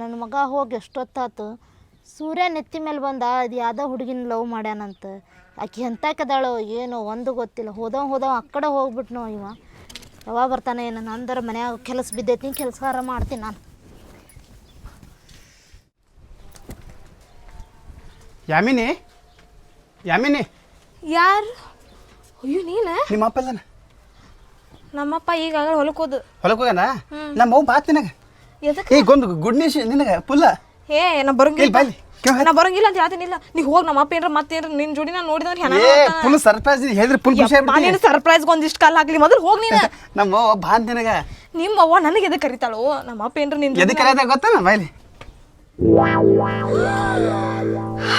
ನನ್ನ ಮಗ ಹೋಗಿ ಎಷ್ಟೊತ್ತಾತು. ಸೂರ್ಯ ನೆತ್ತಿ ಮೇಲೆ ಬಂದ, ಅದು ಯಾವುದೋ ಹುಡುಗಿನ ಲವ್ ಮಾಡ್ಯಾನಂತ. ಆಕೆ ಎಂತಕದಾಳೋ ಏನೋ ಒಂದು ಗೊತ್ತಿಲ್ಲ. ಹೋದವ ಹೋದವ ಆ ಕಡೆ ಹೋಗ್ಬಿಟ್ನೋ ಇವ. ಯಾವಾಗ ಬರ್ತಾನೆ, ಏನು, ನಂದರ ಮನ್ಯಾಗ ಕೆಲಸ ಬಿದ್ದೈತಿ ಕೆಲಸ ಮಾಡ್ತೀನಿ ನಾನು. ಯಾಮಿನಿ? ಯಾಮಿನಿ? ಯಾರು? ಅಯ್ಯೋ ನೀನ? ನಿಮ್ಮ ಅಪ್ಪ ಅಲ್ಲನ ನಮ್ಮಪ್ಪ ಈಗಾಗಲೇ ಹೊಲಕ್ಕೆ ಹೋದು ಹೊಲಕ್ಕೆ ಹೋಗಣ ನಮ್ಮ ಅವ್ವ ಬಾತ್ ನಿನಗ. ಎದಕ್ಕೆ? ಈಗ ಒಂದು ಗುಡ್ ನ್ಯೂಸ್ ನಿನಗೆ ಪುಲ್ಲ. ಏ ನಾ ಬರಂಗಿಲ್ಲ. ಇಲ್ಲಿ ಬಾಯ್ಲಿ ಕೇಳ ನಾ ಬರಂಗಿಲ್ಲ ಅಂತ ಹೇಳ್ತೀನಿಲ್ಲ ನೀ ಹೋಗಿ ನಮ್ಮಪ್ಪ ಏನ್ರ ಮತ್ತೆ ನಿನ್ ಜೋಡಿ ನಾ ನೋಡಿದವ್ರು ಏ ಸರ್ಪ್ರೈಸ್ ಹೇಳಿದ್ರೆ ಫುಲ್ ಖುಷಿ ಆಗ್ಬಿಡ್ತೀನಿ ನೀನು ಸರ್ಪ್ರೈಸ್ ಒಂದಿಷ್ಟು ಕಾಲ ಹಾಕ್ಲಿ. ಮೊದಲು ಹೋಗಿ ನೀನು. ನಮ್ಮ ಅವ್ವ ಬಾತ್ ನಿನಗ. ನಿಮ್ಮ ಅವ್ವ ನನಗೆ ಎದಕ್ಕೆ ಕರಿತಾಳು? ನಮ್ಮಪ್ಪ ಏನ್ರ ನಿನ್ ಎದಕ್ಕೆ ಕರೆಯದ ಗೊತ್ತಾನ? ಬಾಯ್ಲಿ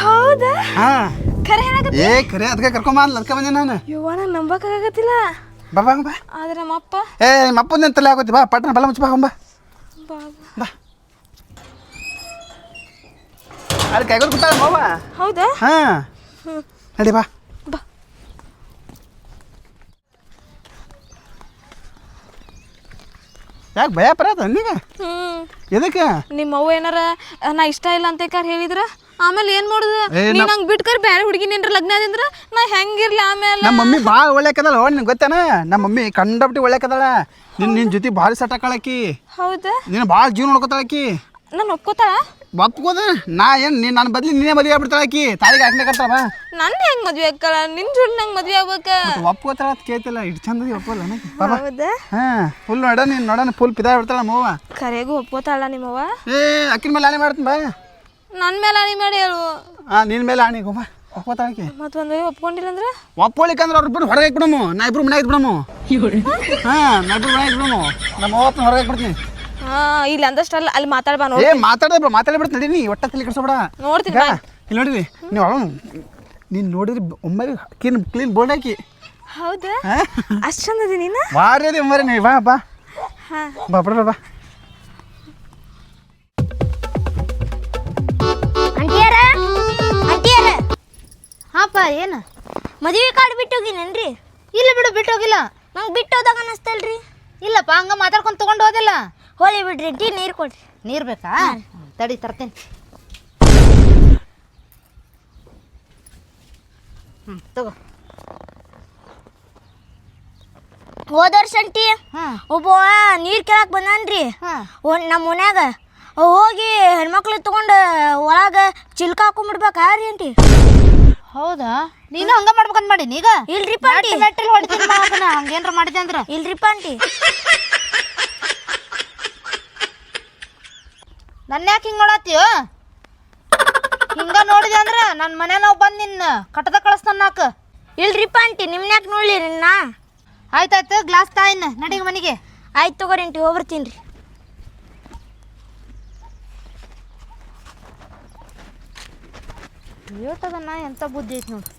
ಹೌದಾ? ಹಾ. ಖರೆ ಹೇಳಕ ಏ ಕರೆ ಅದಕ್ಕೆ ಕರ್ಕೊಂಬ ಅಂತ ಅದಕ್ಕೆ ಬಂದೆ ನಾನು. ಯವ್ವ ನಂಗೆ ನಂಬಕ್ಕಾಗತ್ತಿಲ್ಲ ಬಾ ಬಾ ಬಾ. ಆದ್ರೆ ನಮ್ಮಪ್ಪ ಏ ನಿಮ್ಮ ಅಪ್ಪನ ತಲೆ ಆಗೋತಿ ಬಾ ಪಟ್ಟಣ ಬಲ ಮುಚ್ಚ ಬಾ ಬಾ. ಬಾ ಬಾ. ಅಲ್ಲಿ ಕೈಗಳು ಕೂತಾಳ ಮಾವ. ಹೌದಾ? ಹಾ. ನಡಿ ಬಾ. ಯಾಕೆ ಭಯ ಪರ ಅದ ಇದಕ್ಕೆ ಹ್ಮ್. ಎದಕ್ಕೆ? ನಿಮ್ಮ ಅವ್ವ ಏನಾರ ನಾ ಇಷ್ಟ ಇಲ್ಲ ಅಂತ ಕಾರ್ ಹೇಳಿದ್ರ? ಆಮೇಲೆ ಏನ್ ಮಾಡುದು? ಏ, ನೀ ನಮ್- ನಂಗೆ ಬಿಟ್ಕರ್ ಬೇರೆ ಹುಡುಗಿನ ಏನ್ರ ಲಗ್ನ ಆದಿಂದ್ರ ನಾ ಹೆಂಗಿರ್ಲಿ ಆಮೇಲೆ ನಮ್ಮ ಮಮ್ಮಿ ಭಾಳ ಒಳ್ಳೆಕದಳ ನಿನ್ ಗೊತ್ತೇನ? ನಮ್ಮ ಮಮ್ಮಿ ಕಂಡಪಟ್ಟಿ ಒಳ್ಳೆಕದಳ. ನಿನ್ನ ನಿನ್ನ ಜೊತೆ ಭಾಳ ಸೆಟ್ ಹಾಕಳಕಿ ಹೌದಾ? ನೀನು ಭಾಳ ಜೀವನ ನೋಡ್ಕೊತಾಳಕಿ ನಾನು ಒಪ್ಕೋತಾಳ? ಒಪ್ಕೋದ ನಾ ಏನು ನೀನು ನನ್ನ ಬದ್ಲಿ ನೀನೇ ಮದುವೆ ಆಗ್ಬಿಡ್ತಾಳಕಿ ತಾಯಿಗೆ ಹಾಕ್ಬೇಕಂತಾಳ ಕರ್ತಾವ ನನ್ನ ಹೆಂಗ್ ಮದ್ವೆ ಅಕ್ಕಲ್ಲ ನಿನ್ ಜೋಡಿ ನಂಗ್ ಮದ್ವೆ ಆಗ್ಬೇಕ. ಒಪ್ಕೋತಾಳ ಅಂತ ಕೇಳ್ತಿಲ್ಲ. ಇಷ್ಟು ಚಂದ ಒಪ್ಪಲ್ಲ ಹೌದಾ? ಹಾಂ ಫುಲ್ ನೋಡ ನೀನು ನೋಡೋಣ ಫುಲ್ ಪಿದಾ ಬಿಡ್ತಾಳ ನಮ್ಮವ್ವ ಕರೆಗೂ ಒಪ್ಕೋತಾಳ ನಿಮ್ಮವ್ವ ಏ ಅಕ್ಕಿನ ಮೇಲೆ ಆಣೆ ಮಾಡ್ತೀನಿ ಬಾ. ನನ್ನ ಮೇಲೆ ಅಣಿ ಮಾಡಿ ಹೇಳು. ಹಾ ನಿನ್ನ ಮೇಲೆ ಆಣೆ ಬಾ. ಒಪ್ಕೋತಾಳಕಿ ಮತ್ ಒಂದ್ ವೇಳೆ ಒಪ್ಕೊಂಡಿಲ್ಲ ಅಂದ್ರೆ? ಒಪ್ಪೋಳಿಕಂದ್ರೆ ಅವ್ರ ಇಬ್ಬರು ಹೊರಗೆ ಹಾಕ್ಬಿಡಮು. ನಾ ಇಬ್ರು ಮನೆ ಹಾಕ್ಬಿಡಮು ಹಾಂ ನಾ ಇಬ್ರು ಮನೆ ಹಾಕ್ಬಿಡಮು ನಮ್ಮ ಅವ್ವಪ್ಪನ ಹೊರಗೆ ಹಾಕ್ಬಿಡ್ತೀನಿ. ಹಾ ಇಲ್ಲಿ ಅಂದಷ್ಟಲ್ಲ ಅಲ್ಲಿ ಮಾತಾಡ್ಬಾ ನೋಡಿ. ಏ ಮಾತಾಡ ಮಾತಾಡ್ಬಿಡ್ತು ನಡಿ ನೀ ಒಟ್ಟ ತಲೆ ಕೆಡ್ಸೋಬೇಡ ನೋಡ್ತೀನಿ ಈಗ ಇಲ್ಲಿ ನೋಡಿರಿ ನೀವು ಅವನು ನೀನು ನೋಡಿದ್ರಿ ಒಮ್ಮೆ ಕ್ಲೀನ್ ಕ್ಲೀನ್ ಬೋರ್ಡ್ ಹಾಕಿ. ಹೌದಾ? ಹಾ? ಅಷ್ಟ್ ಚಂದ ಅದಿ ನೀನು? ಭಾರಿ ಅದಿ ಒಮ್ಮರಿ ನೀವು ಬಾ ಬಾ. ಹಾ. ಬಾ ಬಾ ಬಾ, ಬಾ. ಅಂಟಿಯಾರ? ಅಂಟಿಯಾರ? ಹಾಪ ಏನು? ಮದುವೆ ಕಾರ್ಡ್ ಬಿಟ್ಟು ಹೋಗಿನೇನ್ರಿ ಇಲ್ಲ ಬಿಡು ಬಿಟ್ಟು ಹೋಗಿಲ್ಲ ನಂಗೆ ಬಿಟ್ಟು ಹೋದಾಗ ಅನ್ನಿಸ್ತಲ್ರಿ. ಇಲ್ಲಪ್ಪ ಹಂಗ ಮಾತಾಡ್ಕೊಂಡು ತೊಗೊಂಡು ಹೋದಿಲ್ಲ. ಹೋಲಿ ಬಿಡ್ರಿ ಟೀ ನೀರು ಕೊಡ್ರಿ. ನೀರು ಬೇಕಾ? ತಡಿ ತರ್ತೇನೆ. ಹ್ಞೂ ತಗೋ. ಹೋದ ವರ್ಷ ಅಂಟಿ ಹಾಂ. ಒಬ್ಬ ನೀರು ಕೇಳಕ್ ಬಂದಾನ್ರಿ. ಒಂದ್ ನಮ್ಮ ಮನ್ಯಾಗ ಹೋಗಿ ಹೆಣ್ಮಕ್ಳು ತಗೊಂಡು ಒಳಗ ಚಿಲ್ಕ ಹಾಕೊಂಡ್ಬಿಡ್ಬೇಕಾ ರೀ ಅಂಟಿ ಹೌದಾ? ನೀನು ಹಂಗ ಮಾಡ್ಬೇಕಂತ ಮಾಡಿ ಈಗ ಇಲ್ರಿಪ್ಪ ಆಂಟಿ. ಮೆಟ್ಟಲ್ ಹೊಡಿತೀನಿ ಹಂಗೇನ್ರ ಮಾಡಿದೆ ಅಂದ್ರ. ಇಲ್ರಿಪ್ಪ ಆಂಟಿ. ನನ್ನ ಯಾಕೆ ಹಿಂಗೆ ನೋಡತ್ತೀವ ಹಿಂಗ ನೋಡಿದೆ ಅಂದ್ರೆ ನನ್ನ ಮನೆ ನಾವು ಬಂದು ನಿನ್ನ ಕಟ್ಟದ ಕಳಿಸ್ತಾನ ನಾಕ. ಇಲ್ರಿಪ್ಪ ಆಂಟಿ ಯಾಕೆ ನೋಡ್ಲಿ ನಿನ್ನ? ಆಯ್ತಾಯ್ತು ಗ್ಲಾಸ್ ತಾಯಿನ ನಡಿಗೆ ಮನೆಗೆ. ಆಯ್ತು ತಗೋರಿ ಆಂಟಿ ಹೋಗ್ಬರ್ತೀನಿ ರೀ. ಹೇಳ್ತದನ್ನ ಎಂತ ಬುದ್ಧಿ ಐತಿ ನೋಡು.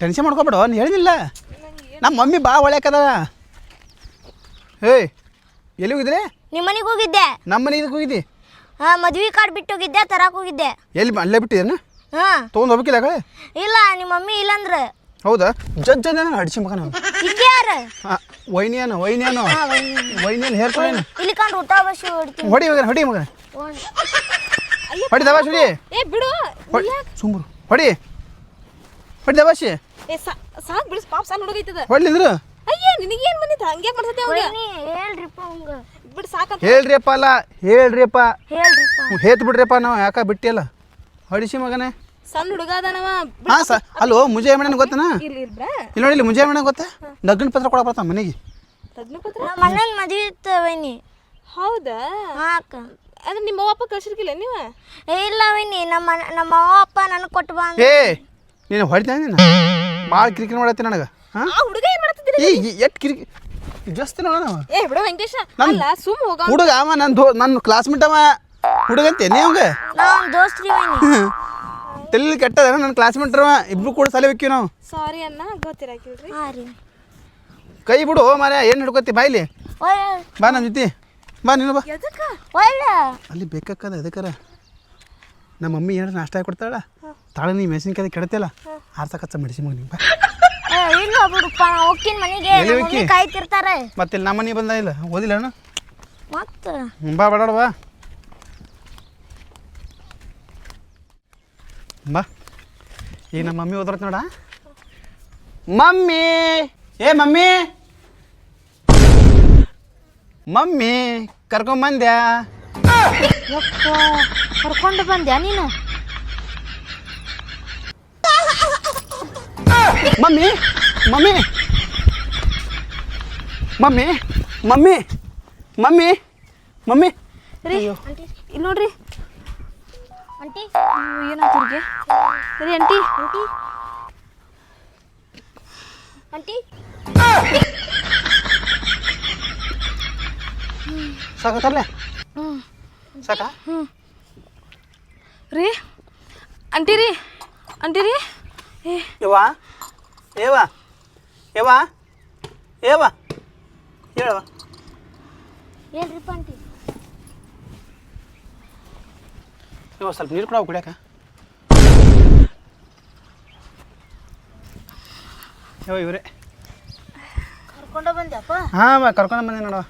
ಟೆನ್ಷನ್ ಮಾಡ್ಕೊಬೇಡ ನೀನು ಹೇಳಿದಿಲ್ಲ ನಮ್ಮ ಮಮ್ಮಿ ಬಾ ಒಳ್ಳೆಕದ ಏಯ್ ಎಲ್ಲಿ ಹೋಗಿದ್ರಿ ನಿಮ್ಮ ಮನೆಗೆ ಹೋಗಿದ್ದೆ. ನಮ್ಮ ಮನೆ ಇದಕ್ಕೆ ಹೋಗಿದ್ದಿ? ಹಾ ಮದ್ವೆ ಕಾರ್ಡ್ ಬಿಟ್ಟು ಹೋಗಿದ್ದೆ ತರಕ್ ಹೋಗಿದ್ದೆ. ಎಲ್ಲಿ ಅಲ್ಲೇ ಬಿಟ್ಟಿದ್ದೇನೆ ಹಾ. ತೊಗೊಂಡು ಹೋಗ್ಬೇಕಿಲ್ಲ ಕಳೆ ಇಲ್ಲ ನಿಮ್ಮ ಮಮ್ಮಿ ಇಲ್ಲಂದ್ರ ಹೌದಾ? ಜಜ್ಜ ಅಡಿಸಿ ಮಗನ ಇಕ್ಕೆ ಯಾರ? ವೈನಿಯನು ವೈನಿಯನು. ವೈನಿಯನ್. ಹೇರ್ ಏನು? ಇಲ್ಲಿ ಕಂಡು ಊಟ ಬಸ್ ಹೊಡಿತೀನಿ. ಹೊಡಿ ಮಗನ ಹೊಡಿ ಮಗನ. ಹೊಡಿ ದವಾಶ್ ಹೊಡಿ. ಏ ಬಿಡು. ಸುಂಬರು ಹೊಡಿ. ಹೊಡಿ ದವಾಶಿ ಏ ಸಾಕ್ ಬಿಡಿಸ್ ಪಾಪ ಸಣ್ಣ ಹುಡುಗೈತದ. ಹೊಡ್ಲಿದ್ರು ಅಯ್ಯ ನಿನಗೇನ್ ಬಂದಿತ್ತು ಹಂಗೆ ಮಾಡ್ಸತ್ತೆ ಅವಾಗ ಹೇಳ್ರಿಪ್ಪ ಹಂಗ ಬಿಡ್ ಸಾಕಂತ. ಹೇಳ್ರಿಯಪ್ಪ ಅಲ್ಲ ಹೇಳ್ರಿಯಪ್ಪ. ಹೇಳ್ರಿಪ್ಪ. ಹ್ಞೂ ಹೇತ್ ಬಿಡ್ರಿಯಪ್ಪ ನಾವು ಯಾಕ ಬಿಟ್ಟಿಯಲ್ಲ? ಹೊಡಿಸಿ ಮಗನೇ. ಸಣ್ಣ ಹುಡುಗ ಅದಾನವ. ಹಾಂ ಸ ಅಲ್ಲೋ ಮುಂಜಾನೆ ಮೇಡನ್ ಗೊತ್ತನಾ? ಇಲ್ಲಿ ಇರ್ಬ್ರಾ ಇಲ್ಲಿ ನೋಡಿ ಇಲ್ಲಿ ಮುಂಜಾನೆ ಮೇಡನ್ ಗೊತ್ತಾ? ನಗ್ನ ಪತ್ರ ಕೊಡಕ್ಕೆ ಬರ್ತಾನ ಮನೆಗೆ. ನಗ್ನ ನಮ್ಮ ಅಣ್ಣನ ಮದುವೆ ಇತ್ತು ವೈನಿ. ಹೌದಾ? ಹಾ ಅಕ್ಕ. ಅಂದ್ರೆ ನಿಮ್ಮ ಅಪ್ಪ ಕಳ್ಸಿರ್ಕಿಲ್ಲ ನೀವು? ಏ ಇಲ್ಲ ವೈನಿ ನಮ್ಮ ನಮ್ಮ ಅವ್ವ ಅಪ್ಪ ನನಗೆ ಕೊಟ್ಟು ಬಾ ಏ ನೀನು ಹೊಡಿತಾ ನೀನು ಭಾಳ ಕಿರಿಕಿರಿ ಮಾಡತ್ತಿ ನನಗೆ. ಹಾಂ? ಹುಡುಗ ಏನ್ ಮಾಡ್ತಿದ್ರಿ ಈ ಎಟ್ ಕಿರಿಕಿ ಜಾಸ್ತಿ ನೋಡ ನಾವು ಏ ಬಿಡು ವೆಂಕಟೇಶ ಅಲ್ಲ ಸುಮ್ ಹೋಗ ಹುಡುಗ ಅವ ನನ್ನ ದೋ ನನ್ನ ಕ್ಲಾಸ್ಮೇಟ್ ಅವ. ಹುಡುಗ ಅಂತೇನೆ ಅವಂಗ ನಾ ಅವ್ನ ದೋಸ್ತ್ರಿ ತಲೆ ಕೆಟ್ಟದ ನನ್ನ ಕ್ಲಾಸ್ಮೇಟ್ ಅವ. ಇಬ್ರು ಕೂಡ ಸಲಬೇಕಿ ನಾವು. ಸಾರಿ ಅನ್ನ ಗೊತ್ತಿರಾಕಿಲ್ರಿ ಹಾ ರೀ. ಕೈ ಬಿಡು ಮಾರ್ಯ ಏನು ಹಿಡ್ಕೊತಿ ಬಾಯ್ಲಿ ಬಾ ನಮ್ಮ ಜೊತೆ. ಬಾ ನೀನು ಬಾ. ಒಳ್ಳೆ ಅಲ್ಲಿ ಬೇಕಾಕದ ಎದಕ್ಕಾರ? ನಮ್ಮ ಮಮ್ಮಿ ಏನಾರ ನಾಷ್ಟ ಕೊಡ್ತಾಳ ತಾಳೆ ನೀ ಮೆಣಸಿನ್ಕಾಯಿ ಕೆಡತಿಲ್ಲ ಆರ್ಸಕತ್ತ ಮೆಡಿಸಿನ್ ಮಗ ಬಾ. ಇಲ್ಲ ಬಿಡುಪ್ಪ? ನಾ ಹೋಗ್ತೀನಿ ಮನೆಗೆ ಎಲ್ಲಿ ಹೋಗ್ತಿ? ಮಮ್ಮಿ ಕಾಯ್ತಿರ್ತಾರೆ. ಮತ್ತೆ ಇಲ್ಲಿ ನಮ್ಮ ಮನೆ ಬಂದ ಇಲ್ಲ? ಓದಿಲ್ಲ ಅಣ್ಣ? ಮತ್ತೆ? ಹ್ಮ್, ಬಾ ಬಡಾಡ ಬಾ. ಬಾ. ಈಗ ನಮ್ಮ ಮಮ್ಮಿ ಓದ್ರತ್ ನೋಡ. ಮಮ್ಮಿ! ಏ ಮಮ್ಮಿ! ಮಮ್ಮಿ ಕರ್ಕೊಂಬಂದ್ಯಾ ಯಪ್ಪ ಕರ್ಕೊಂಡು ಬಂದ್ಯಾ ನೀನು? Mummy mummy. Mummy mummy mummy mummy. ರೀ ಇಲ್ಲಿ ನೋಡ್ರಿ. ಆಂಟಿ ಏನಾಯ್ತು ರೀ ಆಂಟಿ. ಆಂಟಿ. ಸಾಕತ್ತರ್ಲೆ ಸಾಕ ರೀ ಆಂಟಿ ರೀ ಆಂಟಿ ರೀ. ಏ. ಯವ್ವ? ಏವ? ಏವಾ? ಏವಾ? ಹೇಳವ ಹೇಳ್ರಿ ಇವ ಸ್ವಲ್ಪ ನೀರು ಕೂಡ ಕುಡಿಯಾಕ ಯವ ಇವ್ರೆ. ಕರ್ಕೊಂಡ ಬಂದ್ಯಪ್ಪ? ಹಾಂ ಬಾ ಕರ್ಕೊಂಡು ಬಂದೆ ನೋಡವ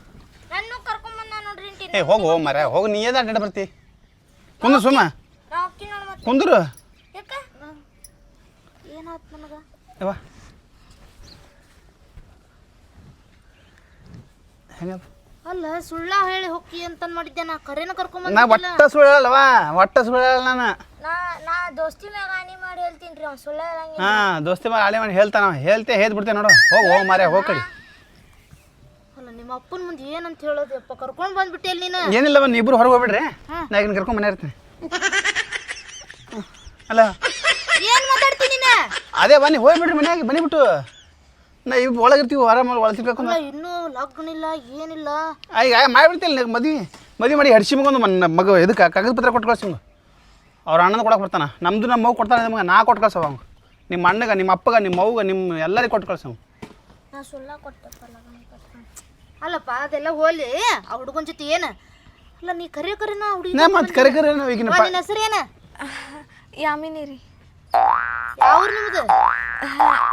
ನನ್ನ ನೋಡ್ರಿ ಏ ಹೋಗು ಮರ ಹೋಗು ನೀ ಏದ ಅಡ್ಡಾಡ ಬರ್ತಿ? ಕುಂದ್ರ ಸುಮ್ಮ. ಕುಂದ್ರ. ಏನಾಯ್ತು ನನಗೆ? ಯವ್ವ ಹೆಂಗ ಅಲ್ಲ ಸುಳ್ಳ ಹೇಳಿ ಹೋಗಿ ಅಂತ ಮಾಡಿದ್ದೆ. ನಾ ಕರೆನ ಕರ್ಕೊಂಡ್ ನಾ ಒಟ್ಟ ಸುಳ್ಳು ಹೇಳಲ್ವ ಒಟ್ಟ ಸುಳ್ಳು ಹೇಳಲ್ಲ ನಾನು. ನಾ ನಾ ದೋಸ್ತಿ ಮ್ಯಾಗ ಹಾನಿ ಮಾಡಿ ಹೇಳ್ತೀನಿ ರೀ ಅವ್ನು ಸುಳ್ಳು ಹೇಳಂಗಿಲ್ಲ. ಹಾಂ ದೋಸ್ತಿ ಮಾಡಿ ಆಳೆ ಮಾಡಿ ಹೇಳ್ತಾನ ಹೇಳ್ತೆ ಹೇಳ್ ಬಿಡ್ತೇನೆ ನೋಡು. ಹೋಗು ಹೋಗು ಮಾರ್ಯ ಹೋಗ್ ಕಡಿ. ಅಲ್ಲ ನಿಮ್ಮ ಅಪ್ಪನ ಮುಂದೆ ಏನಂತ ಹೇಳೋದು ಅಪ್ಪ ಕರ್ಕೊಂಡ್ ಬಂದ್ಬಿಟ್ಟೆ ಅಲ್ಲಿ ನೀನು? ಏನಿಲ್ಲ ನೀವು ಇಬ್ರು ಹೊರಗೆ ಹೋಗ್ಬಿಡ್ರಿ. ನಾ ಈಗ ಕರ್ಕೊಂಡ್ ಮನೆ ಇರ್ತೀನಿ. ಅಲ್ಲ. ಏನ್ ಮಾತಾಡ್ತೀನಿ ನೀನು? ಅದೇ ಬನ್ನಿ ಹೋಗ್ಬಿಡ್ರಿ ಮನ್ಯಾಗ ಬನ್ನಿಬಿಟ್ಟು ನಾ ಇವ್ ಒಳಗಿರ್ತೀವಿ ಆರಾಮ ಒಳತಿರ್ಬೇಕು ಅಲ್ಲ ಇನ್ನೂ ಲಾಕ್ಡೌನ್ ಇಲ್ಲ ಏನಿಲ್ಲ. ಈಗ ಮಾಡಿಬಿಡ್ತಿಲ್ಲ ಮದ್ವೆ ಮದ್ವೆ ಮಾಡಿ ಹಡ್ಸಿ ಮಗೊಂದು ಮನ್ನ ಮಗ ಇದಕ್ಕೆ ಕಾಗದ ಪತ್ರ ಕೊಟ್ಟು ಕಳ್ಸಿ ಅವ್ರ ಅಣ್ಣನ ಕೊಡಕ್ಕೆ ಬರ್ತಾನ. ನಮ್ದು ನಮ್ಮ ಮಗು ಕೊಡ್ತಾನೆ ನಿಮಗೆ ನಾ ಕೊಟ್ಟು ಕಳ್ಸವ ಅವ್ನು ನಿಮ್ಮ ಅಣ್ಣಗ ನಿಮ್ಮ ಅಪ್ಪಗ ನಿಮ್ಮ ಅವ್ಗೆ ನಿಮ್ಮ ಎಲ್ಲರಿಗೆ ಕೊಟ್ಟು ಕಳ್ಸವ ನಾ ಸುಳ್ಳ ಕೊಟ್ಟಪ್ಪ ಲಗ್ನ ಅಲ್ಲಪ್ಪ ಅದೆಲ್ಲ ಹೋಲಿ ಆ ಹುಡುಗನ ಜೊತೆ ಏನು? ಅಲ್ಲ ನೀ ಕರೆ ಕರೆನ ಹುಡುಗಿ ನಾ ಮತ್ತೆ ಕರೆ ಕರೆ ನಾವು ಈಗಿನ ನಿನ್ನ ಹೆಸರು ಏನ? ಯಾಮಿನಿ ರೀ. ಯಾವ ಊರು ನಿಮ್ದು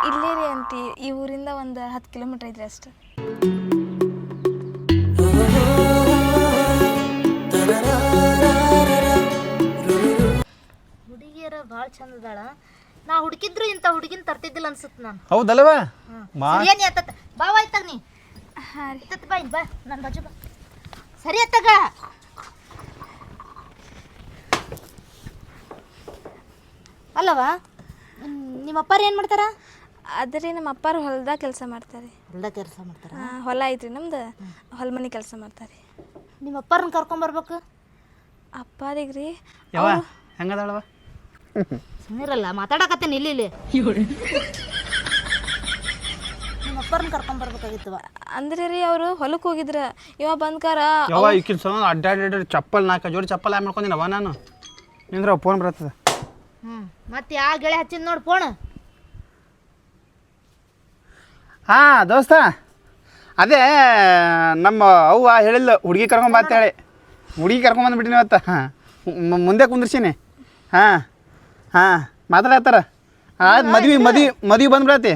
ಇಲ್ಲೇ ರೀ ಅಂತಿ ಈ ಊರಿಂದ ಒಂದು ಹತ್ತು ಕಿಲೋಮೀಟರ್ ಐತ್ರಿ ಅಷ್ಟು. ಹುಡುಗಿಯರ ಭಾಳ ಚಂದ ಅದಾಳ. ನಾ ಹುಡುಕಿದ್ರು ಇಂಥ ಹುಡುಗಿನ ತರ್ತಿದ್ದಿಲ್ಲ ಅನ್ಸುತ್ತೆ ನಾನು. ಹೌದಲ್ವಾ? ಮಾ ಏನು ಅತ್ತ ಬಾವ ಆಯ್ತಾಗ ನೀ. ಹಾಂ ಬಾ ಇಲ್ಲಿ ಬಾ. ನನ್ನ ಬಾಜು ಬಾ ಸರಿ ಅತ್ತಾಗ ಅಲ್ಲವಾ? ನಿಮ್ಮ ಅಪ್ಪಾರು ಏನು ಮಾಡ್ತಾರ? ಅದ್ರಿ ನಮ್ಮ ಅಪ್ಪಾರು ಹೊಲ್ದಾಗ ಕೆಲಸ ಮಾಡ್ತಾರೆ. ಹೊಲ್ದಾಗ ಕೆಲಸ ಮಾಡ್ತಾರೆ? ಆ, ಹೊಲ ಐತ್ರಿ ನಮ್ದು. ಹೊಲ ಮನೆ ಕೆಲಸ ಮಾಡ್ತಾರೆ. ನಿಮ್ಮ ಅಪ್ಪಾರನ್ನ ಕರ್ಕೊಂಬರ್ಬೇಕು ಅಪ್ಪಾರಿಗೆ ರೀ ಯಾವ ಹೆಂಗದಾಳವ ಸುಮ್ಮನಿರಲ್ಲ ಮಾತಾಡಕತ್ತೇನೆ ಇಲ್ಲಿ ಇಲ್ಲಿ. ನಿಮ್ಮ ಅಪ್ಪಾರನ್ನ ಕರ್ಕೊಂಬರ್ಬೇಕಾಗಿತ್ತವ ಅಂದ್ರೆ ರೀ ಅವರು ಹೊಲಕ್ಕೆ ಹೋಗಿದ್ರ. ಇವ ಬಂದ್ಕಾರ ಯಾವ ಈಕಿನ ಸಲ ಅಡ್ಡಾಡಿ ಚಪ್ಪಲ್ ನಾಲ್ಕು ಜೋಡಿ ಚಪ್ಪಲ್ ಆಗಿ ಮಾಡ್ಕೊಂಡಿನವ ನಾನು? ನಿಂದ್ರ ಫೋನ್ ಬರ್ತದೆ ಹ್ಞೂ ಮತ್ತೆ ಯಾವ ಗೆಳೆ ಹಚ್ಚಿದ್ ನೋಡ್ ಫೋನ್. ಹಾಂ ದೋಸ್ತ. ಅದೇ ನಮ್ಮ ಅವ್ವ ಹೇಳಿಲ್ಲ ಹುಡುಗಿ ಕರ್ಕೊಂಬ ಅಂತೇಳಿ. ಹುಡುಗಿ ಕರ್ಕೊಂಬಂದ್ಬಿಟ್ಟಿನಿ ಇವತ್ತು. ಹಾಂ ಮುಂದೆ ಕುಂದ್ರಸೀನಿ. ಹಾಂ ಹಾಂ ಮಾತಾಡತ್ತಾರ? ಆಯ್ತು ಮದ್ವೆ ಮದ್ವೆ ಮದ್ವೆ ಬಂದ್ಬಿಡತ್ತಿ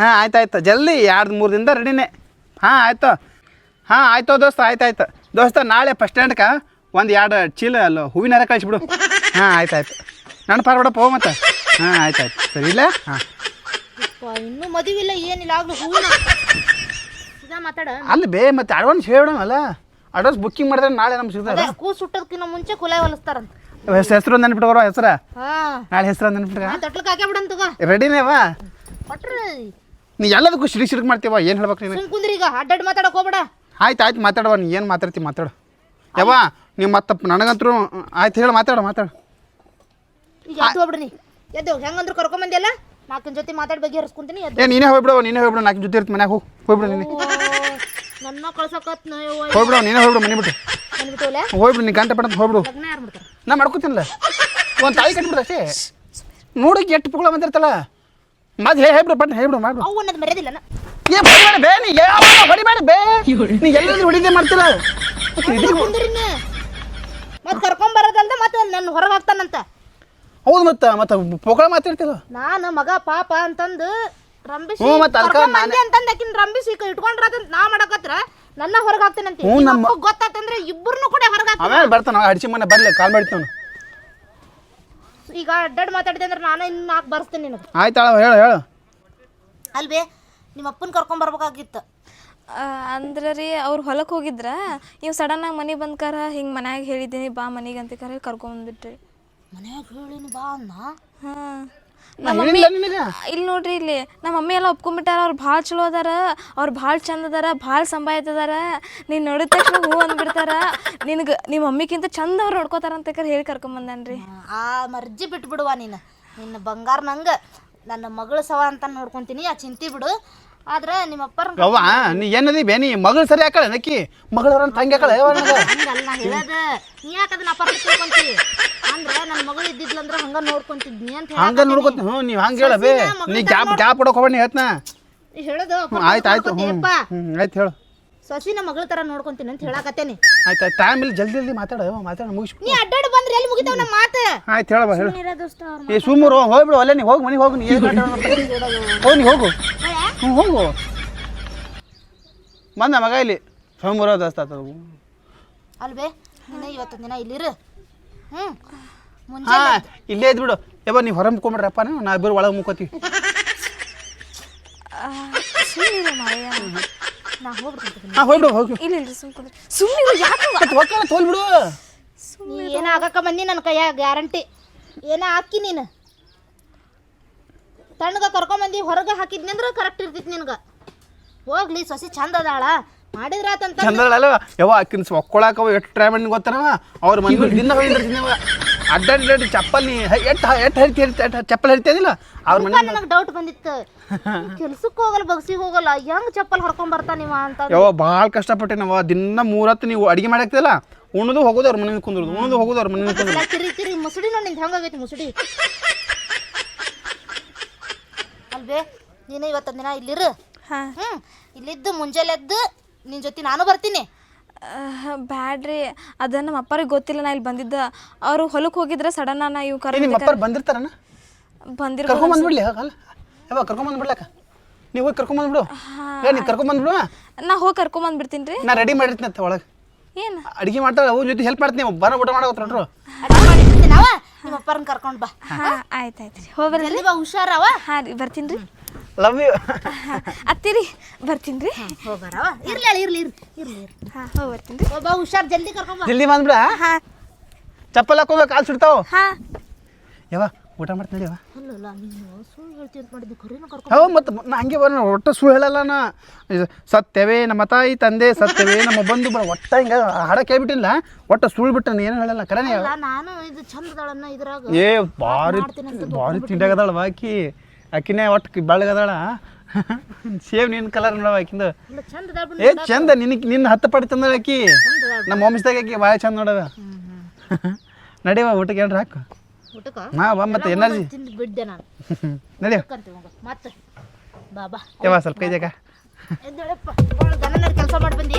ಹಾಂ ಆಯ್ತು ಆಯ್ತು. ಜಲ್ದಿ ಎರಡು ಮೂರು ದಿನದ ರೆಡಿನೇ. ಹಾಂ ಆಯ್ತು. ಹಾಂ ಆಯ್ತು ದೋಸ್ತ ಆಯ್ತು ಆಯ್ತು. ದೋಸ್ತ ನಾಳೆ ಫಸ್ಟ್ ಸ್ಟ್ಯಾಂಡ್ಗೆ ಒಂದು ಎರಡು ಚೀಲ ಅಲ್ಲ ಹೂವಿನ ಹಾರ ಕಳಿಸ್ಬಿಡು. ಹಾಂ ಆಯ್ತು ಆಯ್ತು. ನನ್ನ ಪಾರ್ ಬಿಡಪ್ಪ ಹೋಗ್ ಮತ್ತೆ. ಹಾಂ ಆಯ್ತು ಆಯ್ತು. ಸರಿ ಇಲ್ಲ ಹಾಂ. ಇನ್ನೂ ಮದುವಿಲ್ಲ ಏನಿಲ್ಲ ಆಗ್ಲೂ ಹೂವಿನ ಮಾತಾಡ. ಅಲ್ಲಿ ಬೇ ಮತ್ತೆ ಅಡ್ವಾನ್ಸ್ ಹೇಳ್ಬಿಡೋಣಲ್ಲ. ಅಡ್ವಾನ್ಸ್ ಬುಕ್ಕಿಂಗ್ ಮಾಡಿದ್ರೆ ನಾಳೆ ನಮ್ಗೆ ಸಿಗ್ತಾರೆ ಅದೇ ಕೂಸ್ ಸುಟ್ಟೋದಕ್ಕಿಂತ ಮುಂಚೆ ಕುಲ ಹೊಲಿಸ್ತಾರಂತ. ಹೆಸರು ಹೆಸರು ಬರೋ ಹೆಸರ? ಹಾಂ. ನಾಳೆ ಹೆಸರು ನೆನ್ಪಿಟ್ಕ. ಆ ತೊಟ್ಲಕ್ಕೆ ಹಾಕೇ ತಗೋ. ರೆಡಿನೇವಾ ಕೊಟ್ರೆ. ನೀ ಎಲ್ಲದಕ್ಕೂ ಸಿಡಿಕ್ ಸಿಡಿಕ್ ಮಾಡ್ತೀವ ಏನು ಹೇಳ್ಬೇಕು ನೀನು? ಸುಮ್ ಕುಂದ್ರಿ ಈಗ ಅಡ್ಡಾಡ್ ಮಾತಾಡಕ್ ಹೋಗ್ಬೇಡ. ಆಯ್ತು ಆಯ್ತು ಮಾತಾಡುವ ನೀ ಏನು ಮಾತಾಡ್ತಿ ಮಾತಾಡು. ಯವ್ವ ನೀವು ಮತ್ತೆ ನನಗಂತರೂ ಆಯ್ತು ಹೇಳಿ ಮಾತಾಡು ಮಾತಾಡು. ಈಗ ಎದ್ದು ಹೋಗ್ಬಿಡ್ರಿ. ಎದ್ದು ಹೆಂಗಂದ್ರೆ ಕರ್ಕೊಂಬಂದಿಯಲ್ಲ ನಾಕಿನ ಜೊತೆ ಮಾತಾಡಿ ಬಗ್ಗೆ ಹರಿಸ್ಕೊಂತೀನಿ ಎದ್ದು ಏ ನೀನೇ ಹೋಗ್ಬಿಡು ನೀನೇ ಹೋಗ್ಬಿಡು ನಾಲ್ಕು ಜೊತೆ ಇರ್ತಿ ಮನ್ಯಾಗ ಹೋಗಿ. ಹೋಗ್ಬಿಡು ನೀನು. ನನ್ನ ಕಳ್ಸಕತ್ ಹೋಗ್ಬಿಡು ನೀನೇ ಹೋಗ್ಬಿಡು ಮನೆ ಬಿಟ್ಟು. ಬಂದ್ಬಿಟ್ಟವಲ್ಲ ಹೋಗ್ಬಿಡು ನೀ ಗಂಟೆ ಪಡ ಹೋಗ್ಬಿಡು. ಲಗ್ನ ಯಾರು ಮಾಡ್ತಾರೆ? ನಾ ಮಾಡ್ಕೊತೀನಿಲ್ಲ. ಒಂದು ತಾಳಿ ಕಟ್ಬಿಡು ಅಷ್ಟೇ. ನೋಡಕ್ಕೆ ಎಷ್ಟು ಪುಗಳ ಬಂದಿರ್ತಲ್ಲ. ಮತ್ತೆ ಹೇ ಹೇಳ್ಬಿಡು ಬಟ್ ಹೇಳ್ಬಿಡು ಮಾಡ್ಬಿಡು. ಅವು ಅನ್ನೋದು ಮರ್ಯಾದಿಲ್ಲ ಏ ಹೊಡಿಬೇಡ ಬೇ ನೀ ಯಾವ ಹೊಡಿಬೇಡ ಬೇ. ನೀ ಎಲ್ಲರೂ ಹೊಡಿದೆ ಮಾಡ್ತೀರ? ಮತ್ತೆ ಕರ್ಕೊಂಡ್ ಬರೋದಲ್ದ ಮತ್ತೆ ನನ್ನ ಹೊರಗೆ ಹಾಕ್ತಾನಂತ. ಹೌದು ಮತ್ತ ಮತ್ತ ಪೋಕಳ ಮಾತಾಡ್ತಿಲ್ಲ? ನಾನು ಮಗ ಪಾಪ ಅಂತಂದು ರಂಬಿಸಿ ಹ್ಞೂ, ಮತ್ತ್ ಅದ್ಕ ಕರ್ಕೊಂಡ್ ಬಂದೆ ಅಂತಂದ್ ಆಕಿನ್ ರಂಬಿಸಿ ಇಟ್ಕೊಂಡ್ರದಂತ ನಾ ಮಾಡಕತ್ರ ನನ್ನ ಹ್ಞೂ, ನಮ್ಮ- ಗೊತ್ತಾತಂದ್ರೆ ಇಬ್ಬರನ್ನು ಕೂಡ ಹೊರಗೆ ಹಾಕ್ತಾನ. ಆಮೇಲೆ ಬರ್ತಾನ? ಅಡಿಸಿ ಮನೆ ಬರ್ಲಿ ಕಾಲ್ ಮಾಡ್ತೀವಿ ಈಗ ಅಡ್ಡಾಡ್ ಮಾತಾಡಿದೆ ಅಂದ್ರೆ ನಾನು ಇನ್ನು ನಾಲ್ಕು ಬರ್ಸ್ತೀನಿ ನಿನಗೆ. ಆಯ್ತಾಳ ಹೇಳು ಹೇಳು. ಅಲ್ವೇ ನಿಮ್ಮ ಅಪ್ಪನ ಕರ್ಕೊಂಡ್ ಬರ್ಬೇಕಾಗಿತ್ತು. ಅಂದ್ರೆ ರೀ ಅವ್ರು ಹೊಲಕ್ಕೆ ಹೋಗಿದ್ರ ನೀವು ಸಡನ್ನಾಗಿ ಮನಿ ಬಂದ್ಕಾರ ಹಿಂಗೆ ಮನ್ಯಾಗ ಹೇಳಿದ್ದೀನಿ ಬಾ ಮನೆಗೆ ಅಂತ ಕರೆ ಕರ್ಕೊಂಬಂದ್ಬಿಟ್ರಿ ಮನ್ಯಾಗ ಹೇಳಿನಿ ಬಾ ಅನ್ನ. ಹಾಂ ನಮ್ಮ ಹೇಳಿಲ್ಲ ನಿನಗೆ? ಇಲ್ಲಿ ನೋಡ್ರಿ ಇಲ್ಲಿ ನಮ್ಮ ಮಮ್ಮಿ ಎಲ್ಲ ಒಪ್ಕೊಂಡ್ಬಿಟ್ಟಾರ ಅವ್ರು ಭಾಳ ಚಲೋ ಅದಾರ ಅವ್ರು ಭಾಳ ಚಂದ ಅದಾರ ಭಾಳ ಸಂಭಾಯ್ತದಾರ. ನೀನು ನೋಡಿದ ತಕ್ಷಣ ಹೂ ಅಂದ್ಬಿಡ್ತಾರ. ನಿನಗೆ ನಿಮ್ಮ ಮಮ್ಮಿಗಿಂತ ಚಂದ ಅವ್ರು ನೋಡ್ಕೋತಾರ ಅಂತ ಹೇಳಿ ಹೇಳಿ ಕರ್ಕೊಂಬಂದನ್ರಿ ಆ ಮರ್ಜಿ ಬಿಟ್ಬಿಡುವ ನೀನು. ನಿನ್ನ ಬಂಗಾರ ನಂಗೆ ನನ್ನ ಮಗಳ ಸವ ಅಂತ ನೋಡ್ಕೊಂತೀನಿ ಆ ಚಿಂತೆ ಬಿಡು. ಆದ್ರೆ ನಿಮ್ಮ ಅಪ್ಪರ ಯವ್ವ ನೀ ಏನದಿ ಬೇನಿ ಮಗಳು ಸರಿ ಹಾಕಳ ನಕ್ಕಿ? ಮಗಳವ್ರ ತಂಗಿ ಹಾಕಳ ಯಾವ ಹಂಗಲ್ಲ ನಾ ಹೇಳದ ನೀ ಯಾಕೆ ಅದನ್ನ ತಿಳ್ಕೊಂತಿ? ಅಂದ್ರೆ ನನ್ನ ಮಗಳು ಇದ್ದಿದ್ಲಂದ್ರ ಹಂಗ ನೋಡ್ಕೊಂತಿದ್ನಿ ಅಂತ ಹಂಗ ನೋಡ್ಕೊತ ಹ್ಞೂ ನೀವು ಹಂಗೆ ಹೇಳ ಬೇ. ನೀ ಗ್ಯಾಪ್ ಗ್ಯಾಪ್ ಹೊಡಕ್ ಹೋಗ್ಬೇಡಿ ನೀ ಹೇಳ್ತನ ಹೇಳದು ಆಯ್ತು ಆಯ್ತು. ಹ್ಞೂ ಆಯ್ತು ಹೇಳು. ಸೊಸಿನ ಮಗಳ ತರ ನೋಡ್ಕೊಂತೀನಿ ಅಂತ ಹೇಳಕತ್ತೇನಿ. ಆಯ್ತು ಆಯ್ತು. ಟೈಮ್ ಇಲ್ಲಿ ಜಲ್ದಿ ಜಲ್ದಿ ಮಾತಾಡ. ಮಾತಾಡ ಮುಗಿಸ್ ನೀ ಅಡ್ಡಾಡ ಬಂದ್ರೆ ಎಲ್ಲಿ ಮುಗಿತಾವ ನಮ್ಮ ಮಾತು? ಆಯ್ತು ಹೇಳವ ಹೇಳು. ಏ ಸುಮ್ಮರು ಹೋಗ್ಬಿಡು ಅಲ್ಲೇ ನೀ ಹೋಗಿ ಮನೆಗೆ ಹೋಗು ನೀ. ಹೋಗಿ ನೀ ಹೋಗು. ಹ್ಞೂ ಹೋಗು ಬಂದ ಮಗ ಇಲ್ಲಿ. ಸೋಮವಾರ ದಸ್ತ ಅಲ್ವೇ ನೀನ ಇವತ್ತೊಂದು ದಿನ ಇಲ್ಲಿರು. ಹ್ಞೂ ಮುಂಜೆ ಹಾ ಇಲ್ಲೇ ಇದ್ಬಿಡು ಯವ್ವ ನೀವು ಹೊರ ಮುಕ್ಕೊಂಬಿಡ್ರಪ್ಪ ನಾ ಇಬ್ಬರು ಒಳಗೆ ಮುಕ್ಕೋತೀವಿ. ನಾ ಹೋಗ್ಬಿಡ್ತೀನಿ ಹಾಂ ಹೋಗ್ಬಿಡು ಹೋಗಿ ಇಲ್ಲ ಇಲ್ರಿ ಸುಮ್ಕೊಂಡ್ರಿ ಸುಮ್ಮನೆ ಯಾಕೆ ಒಕ್ಕಳ ತೋಲ್ಬಿಡು ನೀ ಏನ ಆಗಕ್ಕ ಬಂದಿ ನನ್ನ ಕೈಯಾಗ ಗ್ಯಾರಂಟಿ? ಏನ ಹಾಕಿ ನೀನು? ತಣ್ಣಗ ಕರ್ಕೊಂಬಂದು ಹೊರಗೆ ಹಾಕಿದ್ನಿ ಅಂದ್ರೆ ಕರೆಕ್ಟ್ ಇರ್ತಿತ್ತು ನಿನಗೆ. ಹೋಗ್ಲಿ ಸೊಸಿ ಚಂದ ಅದಾಳ ಮಾಡಿದ್ರಾತಂತ ಚಂದ್ರಲ್ಲ ಯವ್ವ ಅಕ್ಕಿನ ಒಕ್ಕೊಳಕ ಎಷ್ಟು ಟ್ರೈ ಮಾಡಿ ಗೊತ್ತಾನವ? ಅವ್ರ ಮನೆ ದಿನ ಹೋಗಿರ್ತೀನವ ಅಡ್ಡಾಡಿ ಚಪ್ಪಲಿ ಎಟ್ ಎಷ್ಟು ಹರಿತಿ ಹರಿತ ಚಪ್ಪಲ್ ಹರಿತಿಯದಿಲ್ಲ ಅವ್ರ ಮನೆ ನನಗೆ ಡೌಟ್ ಬಂದಿತ್ತು. ಕೆಲ್ಸಕ್ಕೆ ಹೋಗಲ್ಲ ಬಗ್ಸಿಗೆ ಹೋಗಲ್ಲ. ಹೆಂಗ್ ಚಪ್ಪಲ್ ಹರ್ಕೊಂಡ್ ಬರ್ತಾನಿವ ಅಂತ ಯಾವ ಭಾಳ ಕಷ್ಟಪಟ್ಟೆನವ ದಿನ ಮೂರತ್ತು ನೀವು ಅಡಿಗೆ ಮಾಡಾಕ್ತಿಲ್ಲ. ಉಣದು ಹೋಗೋದು ಅವ್ರ ಮನೆ ಕುಂದ್ರದು ಉಣದು ಹೋಗೋದು ಅವ್ರ ಮನೆ ಕುಂದ್ರದು. ತಿರಿ ತಿರಿ ಮುಸುಡಿ ನೋಡಿ ಹೆಂಗಾಗೈತಿ ಮುಸುಡಿ. ಅಲ್ವೇ ನೀನು ಇವತ್ತೊಂದು ದಿನ ಇಲ್ಲಿರು. ಹಾಂ. ಹ್ಮ್. ಇಲ್ಲಿದ್ದು ಮುಂಜಾನೆ ಎದ್ದು ನಿನ್ನ ಜೊತೆ ನಾನು ಬರ್ತೀನಿ. ಬ್ಯಾಡ್ರಿ. ಅದ ನಮ್ಮ ಅಪ್ಪರಿಗೆ ಗೊತ್ತಿಲ್ಲ ನಾ ಇಲ್ಲಿ ಬಂದಿದ್ದ. ಅವರು ಹೊಲಕ್ಕೆ ಹೋಗಿದ್ರೆ ಸಡನ್ ನಾ ಇವು ಕರೆ ನಿಮ್ಮ ಅಪ್ಪರು ಬಂದಿರ್ತಾರನ? ಬಂದಿರ ಕರ್ಕೊಂಡ್ ಬಂದ್ಬಿಡ್ಲಿ ಹಾಗಲ್ಲ? ಯವ್ವ ಕರ್ಕೊಂಡ್ ಬಂದ್ಬಿಡ್ಲಕ್ಕ ನೀವು ಹೋಗಿ ಕರ್ಕೊಂಡ್ ಬಂದ್ಬಿಡು. ಏ ನೀ ಕರ್ಕೊಂಡ್ ಬಂದ್ಬಿಡು. ನಾ ಹೋಗಿ ಕರ್ಕೊಂಬಂದ್ಬಿಡ್ತೀನಿ ರೀ. ನಾ ರೆಡಿ ಮಾಡಿರ್ತೀನಿ ಅಂತ ಒಳಗೆ. ಏನು? ಅಡಿಗೆ ಮಾಡ್ತಾಳೆ ಅವ್ರ ಜೊತೆ ಹೆಲ್ಪ್ ಮಾಡ್ತೀನಿ ಬರ ಊಟ ಮಾಡಿರ್ತೀನಿ ನಾವ? ನಿಮ್ಮ ಅಪ್ಪರನ್ನ ಕರ್ಕೊಂಡು ಬಾ. ಹಾಂ ಆಯ್ತು ಆಯ್ತು ರೀ ಹೋಗಿ ಬರ್ರಿ ಜಲ್ದಿ ಬಾ ಹುಷಾರವ? ಹಾಂ ರೀ ಬರ್ತೀನಿ ರೀ. ಲವ್ ಯು ಅತ್ತಿರಿ ಬರ್ತೀನಿ ರೀ. ಹೋಗರವ ಇರ್ಲಿ ಅಳಿ, ಇರ್ಲಿ ಇರ್ಲಿ ಇರ್ಲಿ ಇರ್ಲಿ. ಹಾಂ ಹೋಗಿ ಬರ್ತೀನಿ ರೀ. ಬಾ ಹುಷಾರ್ ಜಲ್ದಿ ಕರ್ಕೊಂಡ್ ಬಾ. ಜಲ್ದಿ ಬಂದ್ಬಿಡ ಹಾಂ? ಚಪ್ಪಲ್ ಹಾಕೊಂಡು ಕಾಲು ಸುಡ್ತಾವ. ಹಾಂ. ಯವ್ವ ಊಟ ಮಾಡ್ತೀನಿ ಯವ್ವ ಅಲ್ಲಲ್ಲ ಅಲ್ಲ ನೀನು ಸುಳ್ಳು ಹೇಳ್ತೀನಿ ಅಂತ ಮಾಡಿದ್ದು ಖರೀನ ಕರ್ಕೊಂಡ್ ಹೌ ಮತ್ತು ನಾ ಹಂಗೆ ಬರೋಣ ಒಟ್ಟು ಸುಳ್ಳು ಹೇಳಲ್ಲ ನಾ. ಇದು ಸತ್ಯವೇ ನಮ್ಮ ತಾಯಿ ತಂದೆ ಸತ್ಯವೇ ನಮ್ಮ ಬಂಧು ಬರ ಒಟ್ಟ ಹಿಂಗೆ ಹಾಡ ಕೇಳ್ಬಿಟ್ಟಿಲ್ಲ ಒಟ್ಟು ಸುಳ್ಳು ಬಿಟ್ಟು ಏನು ಹೇಳಲ್ಲ ಕರೆನೇ ಅಲ್ಲ ನಾನು ಇದು ಚಂದದಳನ್ನ ಇದ್ರಾಗ ಏ ಭಾರಿ ಭಾರಿ ತಿಂಡಾಗದಾಳ ಬಾಕಿ ಆಕಿನೇ ಒಟ್ಟು ಬೆಳಗದಾಳ ಸೇವ್ ನಿನ್ನ ಕಲರ್ ನೋಡವ ಆಕಿಂದ ಏ ಚಂದ ನಿನಗೆ ನಿನ್ನ ಹತ್ತು ಪಡಿ ತಂದಳ ಆಕಿ ನಮ್ಮ ವಂಶದಾಗ ಆಕಿ ಭಾಳ ಚಂದ ನೋಡವ ನಡಿವಾ ಊಟಕ್ಕೆ ಏನ್ರ ಹಾಕು. ಊಟಕ್ಕ? ಹಾ ಬಾ ಮತ್ತೆ ಎನರ್ಜಿ ತಿಂದು ನಾನು. ಸ್ವಲ್ಪ ಎದ್ದೇಳಪ್ಪ ಭಾಳ ದನನ ಕೆಲಸ ಮಾಡಿ ಬಂದಿ